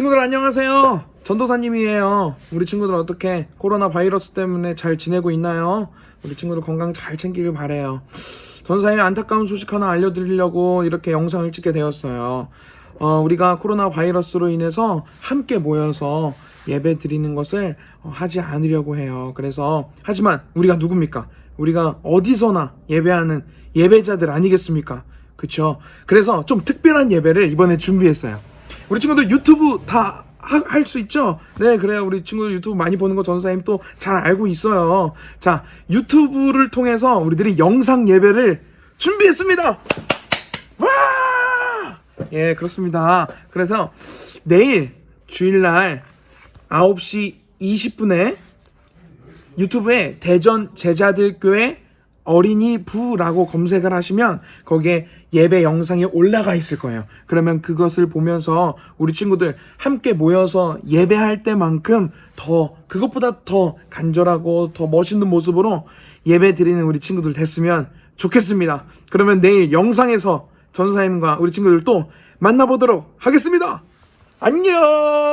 친구들 안녕하세요. 전도사님이에요. 우리 친구들 어떻게 코로나 바이러스 때문에 잘 지내고 있나요? 우리 친구들 건강 잘 챙기길 바래요. 전도사님이 안타까운 소식 하나 알려드리려고 이렇게 영상을 찍게 되었어요. 어, 우리가 코로나 바이러스로 인해서 함께 모여서 예배 드리는 것을 어, 하지 않으려고 해요. 그래서 하지만 우리가 누굽니까? 우리가 어디서나 예배하는 예배자들 아니겠습니까? 그쵸? 그래서 좀 특별한 예배를 이번에 준비했어요. 우리 친구들 유튜브 다 할 수 있죠? 네, 그래요. 우리 친구들 유튜브 많이 보는 거 전사님 또 잘 알고 있어요. 자, 유튜브를 통해서 우리들이 영상 예배를 준비했습니다! 와! 예, 그렇습니다. 그래서 내일 주일날 9시 20분에 유튜브에 대전 제자들 교회 어린이 부라고 검색을 하시면 거기에 예배 영상이 올라가 있을 거예요. 그러면 그것을 보면서 우리 친구들 함께 모여서 예배할 때만큼 더 그것보다 더 간절하고 더 멋있는 모습으로 예배 드리는 우리 친구들 됐으면 좋겠습니다. 그러면 내일 영상에서 전사님과 우리 친구들 또 만나보도록 하겠습니다. 안녕!